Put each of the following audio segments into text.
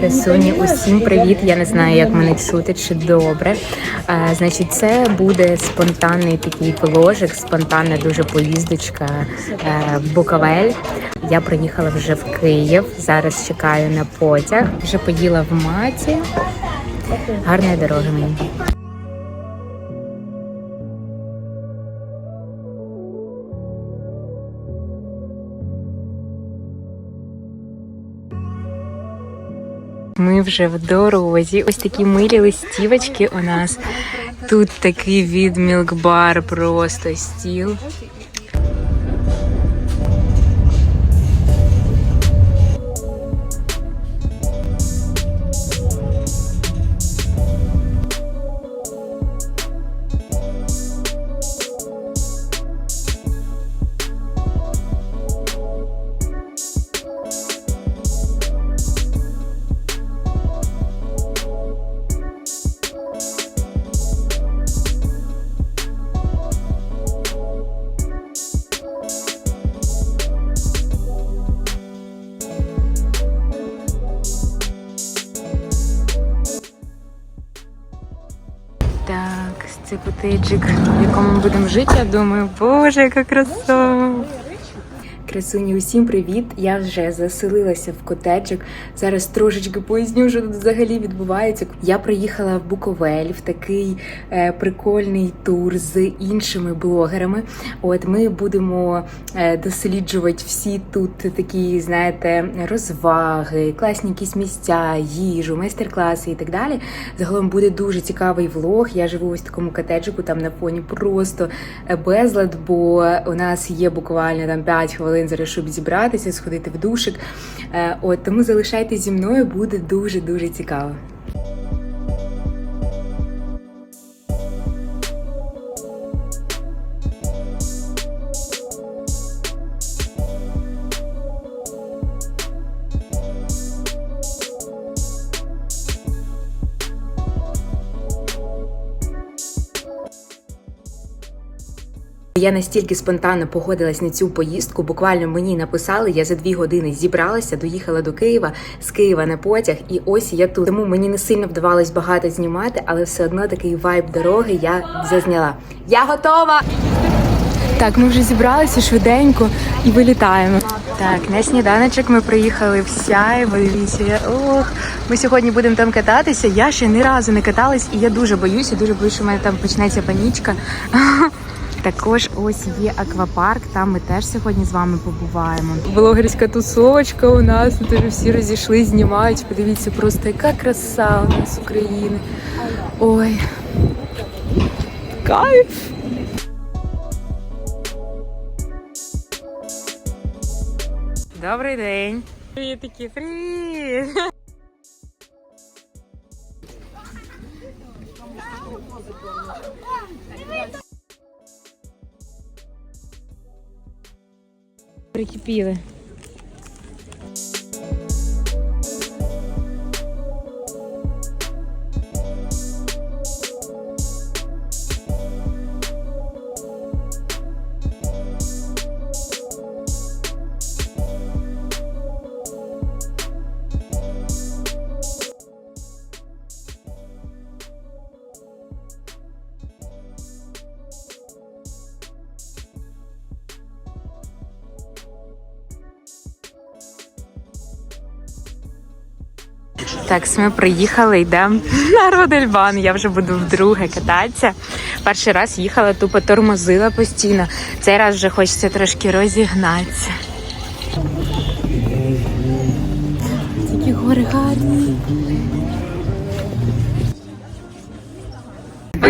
Красуні, усім привіт! Я не знаю, як мене чути чи добре. А, значить, це буде спонтанний такий положик, спонтанна дуже поїздочка а, в Буковель. Я приїхала вже в Київ. Зараз чекаю на потяг. Вже поїла в маті. Гарної дороги мені. Ми вже в дорозі. Ось такі милі листівочки у нас. Тут такий від мілкбар, просто стіл. Так, це котеджик, в якому ми будемо жити. Я думаю, боже, яка краса! Красуні, усім привіт! Я вже заселилася в котеджик. Зараз трошечки поясню, що тут взагалі відбувається. Я приїхала в Буковель в такий е, прикольний тур з іншими блогерами. От ми будемо е, досліджувати всі тут такі, знаєте, розваги, класні якісь місця, їжу, майстер-класи і так далі. Загалом буде дуже цікавий влог. Я живу ось в такому котеджику, там на фоні просто е, безлад, бо у нас є буквально там 5 хвилин зараз, щоб зібратися, сходити в душик. Е, От тому залишайтесь зі мною, буде дуже дуже цікаво. Я настільки спонтанно погодилась на цю поїздку. Буквально мені написали, я за дві години зібралася, доїхала до Києва з Києва на потяг, і ось я тут. Тому мені не сильно вдавалось багато знімати, але все одно такий вайб дороги я зазняла. Я готова! Так, ми вже зібралися швиденько і вилітаємо. Так, на сніданочок ми приїхали в Сяйво. Дивіться, ох, ми сьогодні будемо там кататися. Я ще ні разу не каталась, і я дуже боюся, дуже боюсь, що в мене там почнеться панічка. Також ось є аквапарк. Там ми теж сьогодні з вами побуваємо. Блогерська тусовочка у нас тут вже всі розійшли, знімають. Подивіться, просто яка краса у нас України. Ой, кайф! Добрий день. Привітики, привіт! Прикипіли. Так, ми приїхали, йдемо на Родельбан. Я вже буду вдруге кататися. Перший раз їхала, тупо тормозила постійно. Цей раз вже хочеться трошки розігнатися. Такі гори гарні.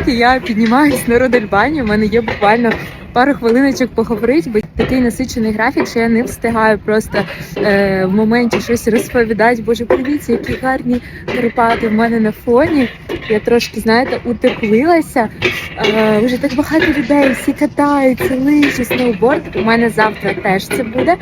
Я піднімаюсь на Родельбані, у мене є буквально пару хвилиночок поговорити, бо такий насичений графік, що я не встигаю просто е, в моменті щось розповідати. Боже, подивіться, які гарні Карпати в мене на фоні. Я трошки, знаєте, утеплилася. Е, вже так багато людей, всі катаються, лижі, сноуборд. У мене завтра теж це буде.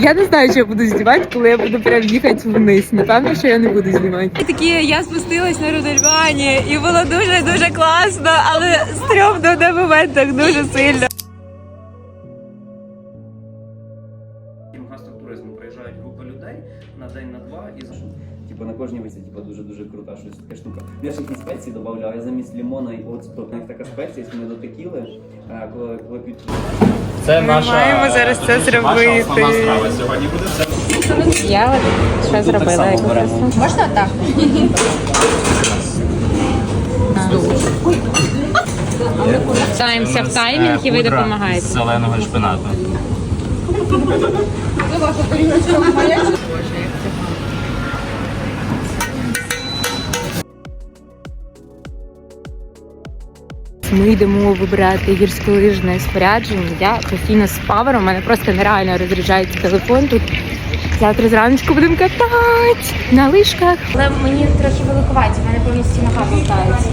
Я не знаю, що я буду знімати, коли я буду прям їхати вниз. Напевно, що я не буду знімати. І такі я спустилась на Рудельбані, і було дуже дуже класно, але стрьомно на моментах дуже сильно. Гастротуризму приїжджають групи людей на типу кожній висі, типу дуже дуже крута щось така штука. Я ж якісь спеції додавав, я замість лимона і оцту. Така спеція, якщо не до текіли, е, коли, коли п'ють Це Ми наша маємо зараз це зробити. сьогодні буде. Це Я от що зробила. красу. Можна так? Ставимося в таймінг і ви допомагаєте. зеленого шпинату. Ми йдемо вибирати гірськолижне спорядження. Я постійно з павером, у мене просто нереально розряджається телефон тут. Завтра зранку будемо катати на лижках. Але мені трохи великувати, в мене повністю нога болтається.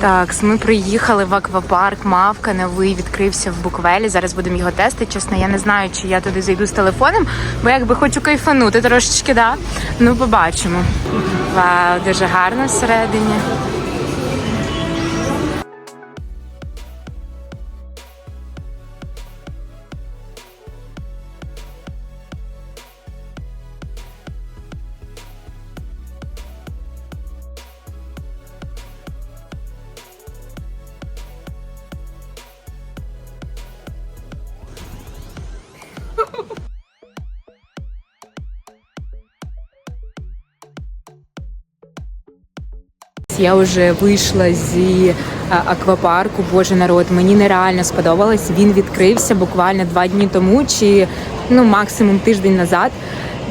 Так, ми приїхали в аквапарк. Мавка новий відкрився в Буквелі. Зараз будемо його тестити. Чесно, я не знаю, чи я туди зайду з телефоном, бо якби хочу кайфанути трошечки, да. Ну, побачимо. Вау, дуже гарно всередині. Я вже вийшла зі аквапарку. Боже народ, мені нереально сподобалось. Він відкрився буквально два дні тому, чи ну максимум тиждень назад.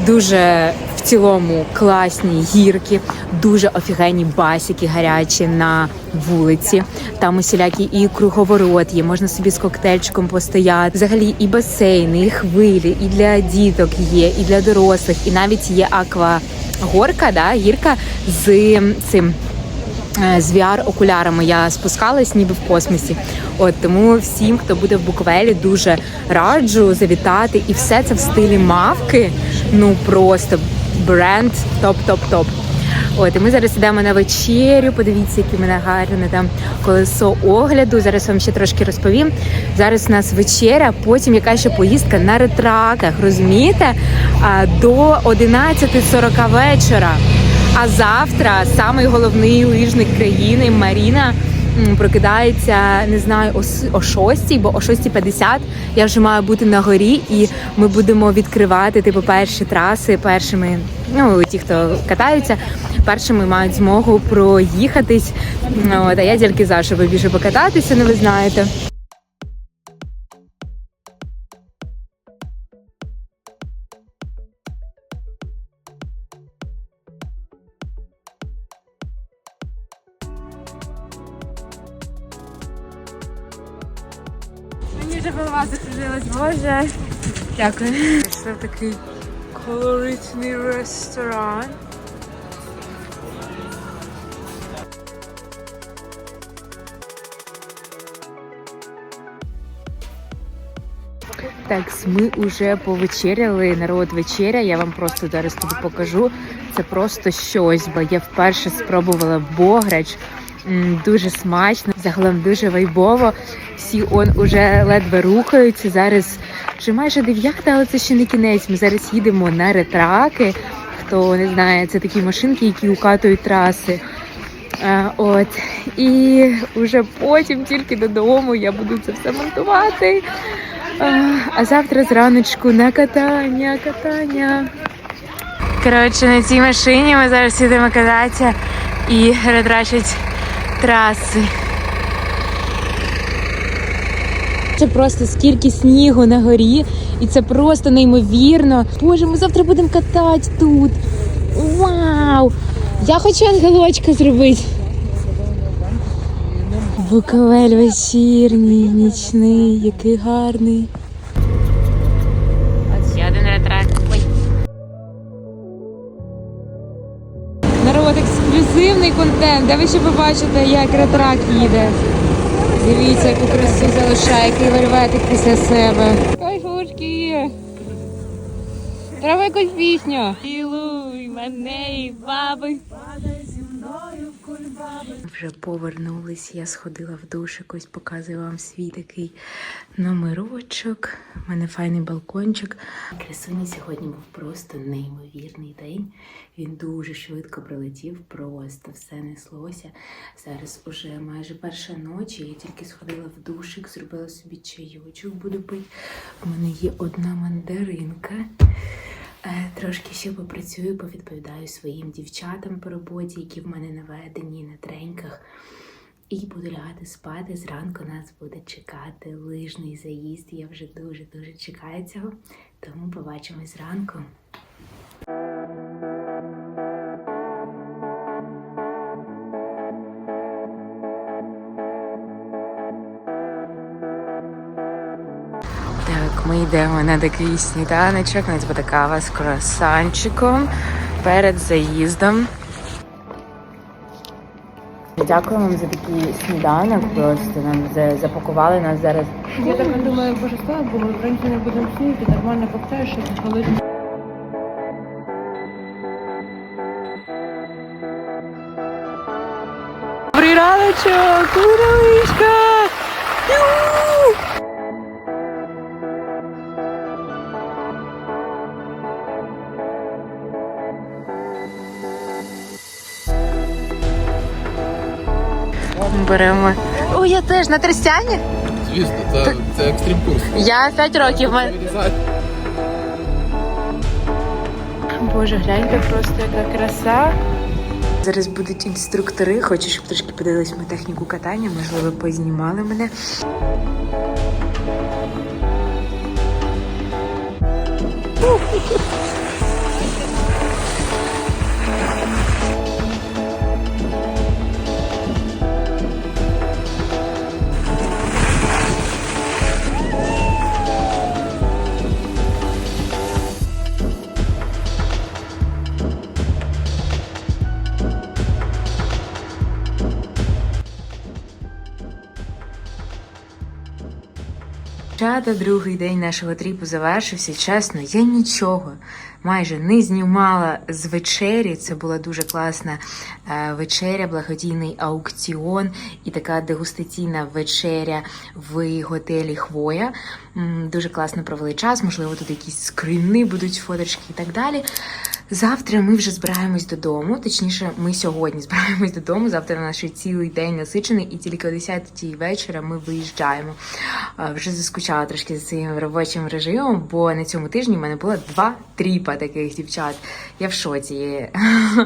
Дуже в цілому класні гірки, дуже офігенні басики гарячі на вулиці. Там усілякі і круговорот є, можна собі з коктейльчиком постояти. Взагалі і басейни, і хвилі, і для діток є, і для дорослих, і навіть є аквагорка, да, гірка з цим е, з VR-окулярами я спускалась ніби в космосі. От тому всім, хто буде в Буковелі, дуже раджу завітати. І все це в стилі мавки. Ну просто бренд топ-топ-топ. От і ми зараз йдемо на вечерю. Подивіться, які в мене гарне там колесо огляду. Зараз вам ще трошки розповім. Зараз у нас вечеря, потім яка ще поїздка на ретраках. Розумієте? До 11.40 вечора. А завтра самий головний лижник країни Маріна прокидається, не знаю, о, 6, бо о 6.50 я вже маю бути на горі, і ми будемо відкривати типу перші траси першими. Ну, ті, хто катаються, першими мають змогу проїхатись. От, а я тільки за що біжу покататися, ну ви знаєте. Дякую. Це такий колоритний ресторан. Так, ми вже повечеряли. Народ вечеря. Я вам просто зараз тобі покажу. Це просто щось, бо я вперше спробувала бограч. Дуже смачно, загалом дуже вайбово. Всі он уже ледве рухаються. Зараз вже майже дев'ята, але це ще не кінець. Ми зараз їдемо на ретраки. Хто не знає, це такі машинки, які укатують траси. А, от і вже потім тільки додому я буду це все монтувати. А, а завтра зраночку на катання, катання. Коротше, на цій машині ми зараз їдемо кататися і ретрачать траси. Це просто скільки снігу на горі, і це просто неймовірно. Боже, ми завтра будемо катати тут. Вау! Я хочу ангелочка зробити. Буковель вечірній, нічний, який гарний. От ще один ретрак. Ой. Народ, ексклюзивний контент, де ви ще побачите, як ретрак їде. Дивіться, яку красу залишає, який вельветик після себе. Кайфушки є. Треба якусь пісню. Ілуй, Цілуй мене і баби. Вже повернулись, я сходила в душик, ось показую вам свій такий номерочок. У мене файний балкончик. Красуні сьогодні був просто неймовірний день. Він дуже швидко прилетів, просто все неслося. Зараз уже майже перша ночі. Я тільки сходила в душик, зробила собі чайочок, буду пити. У мене є одна мандаринка. Е, Трошки ще попрацюю, повідповідаю своїм дівчатам по роботі, які в мене наведені на треньках. І буду лягати спати. Зранку нас буде чекати лижний заїзд. Я вже дуже-дуже чекаю цього. Тому побачимось зранку. Йдемо такий сніданочок. У нас буде кава з круасанчиком перед заїздом. Дякую вам за такий сніданок. Просто нам за- запакували нас зараз. Я так думаю, боже, слава Богу, вранці не будемо снити, нормально повтаєш, що це холодно. Добрий раночок, Лирочка! Беремо. О, я теж на тростяні. Звісно, це, це екстрим курс. Я 5 років. Ми... Боже, гляньте просто яка краса. Зараз будуть інструктори. Хочу, щоб трошки подивились ми техніку катання, можливо, познімали мене. Чата, другий день нашого тріпу завершився. Чесно, я нічого майже не знімала з вечері. Це була дуже класна е, вечеря, благодійний аукціон і така дегустаційна вечеря в готелі Хвоя. Дуже класно провели час. Можливо, тут якісь скрини будуть фоточки і так далі. Завтра ми вже збираємось додому. Точніше, ми сьогодні збираємось додому. Завтра наш цілий день насичений, і тільки о 10 вечора ми виїжджаємо. Вже заскучала трошки за цим робочим режимом, бо на цьому тижні в мене було два тріпа таких дівчат. Я в шоці.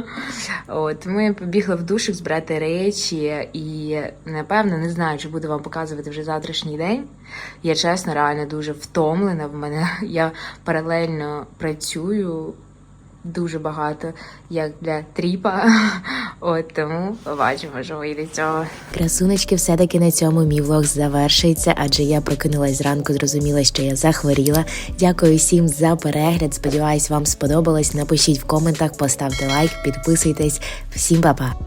От ми побігли в душик збирати речі, і напевно не знаю, чи буду вам показувати вже завтрашній день. Я чесно, реально дуже втомлена. В мене я паралельно працюю дуже багато, як для тріпа. От тому побачимо, що вийде цього. Красунечки, все-таки на цьому мій влог завершується, адже я прокинулась зранку, зрозуміла, що я захворіла. Дякую всім за перегляд. Сподіваюсь, вам сподобалось. Напишіть в коментах, поставте лайк, підписуйтесь. Всім па-па!